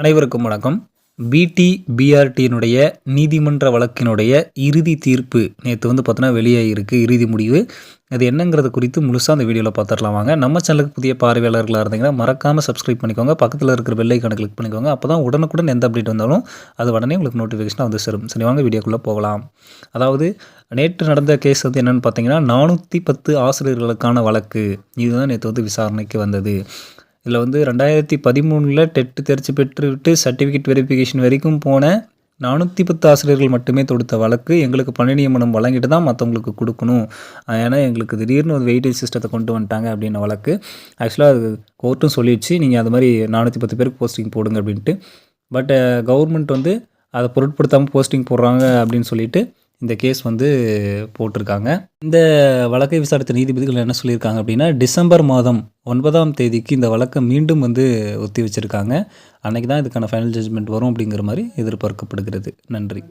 அனைவருக்கும் வணக்கம். பிடி பிஆர்டியினுடைய நீதிமன்ற வழக்கினுடைய இறுதி தீர்ப்பு நேற்று வந்து பார்த்தோன்னா வெளியே இருக்குது இறுதி முடிவு. அது என்னங்கிறது குறித்து முழுசாக அந்த வீடியோவில் பார்த்துடலாம் வாங்க. நம்ம சேனலுக்கு புதிய பார்வையாளர்களாக இருந்தீங்கன்னா மறக்காமல் சப்ஸ்கிரைப் பண்ணிக்கோங்க. பக்கத்தில் இருக்கிற பெல் கிளிக் பண்ணிக்கோங்க. அப்போ தான் உடனுக்குடன் எந்த அப்டேட் வந்தாலும் அது உடனே உங்களுக்கு நோட்டிஃபிகேஷனாக வந்து சேரும். சரி வாங்க வீடியோக்குள்ளே போகலாம். அதாவது நேற்று நடந்த கேஸ் வந்து என்னென்னு பார்த்தீங்கன்னா நானூற்றி பத்து ஆசிரியர்களுக்கான வழக்கு. இதுதான் நேற்று வந்து விசாரணைக்கு வந்தது. இதில் வந்து ரெண்டாயிரத்தி பதிமூணில் டெட்டு தேர்ச்சி பெற்றுவிட்டு சர்டிஃபிகேட் வெரிஃபிகேஷன் வரைக்கும் போன நானூற்றி பத்து ஆசிரியர்கள் மட்டுமே தொடுத்த வழக்கு எங்களுக்கு பணி நியமனம் வழங்கிட்டு தான் மற்றவங்களுக்கு கொடுக்கணும். ஏன்னா எங்களுக்கு திடீர்னு ஒரு வெயிட்டேஜ் சிஸ்டத்தை கொண்டு வந்துட்டாங்க அப்படின்ன வழக்கு. ஆக்சுவலாக அது கோர்ட்டும் சொல்லிடுச்சு. நீங்கள் அது மாதிரி நானூற்றி பத்து பேருக்கு போஸ்டிங் போடுங்க அப்படின்ட்டு. பட் கவர்மெண்ட் வந்து அதை பொருட்படுத்தாமல் போஸ்டிங் போடுறாங்க அப்படின்னு சொல்லிட்டு இந்த கேஸ் வந்து போட்டிருக்காங்க. இந்த வழக்கை விசாரித்த நீதிபதிகள் என்ன சொல்லியிருக்காங்க அப்படின்னா டிசம்பர் மாதம் ஒன்பதாம் தேதிக்கு இந்த வழக்கை மீண்டும் வந்து ஒத்தி வச்சுருக்காங்க. அன்றைக்கி தான் இதுக்கான ஃபைனல் ஜட்ஜ்மெண்ட் வரும் அப்படிங்கிற மாதிரி எதிர்பார்க்கப்படுகிறது. நன்றி.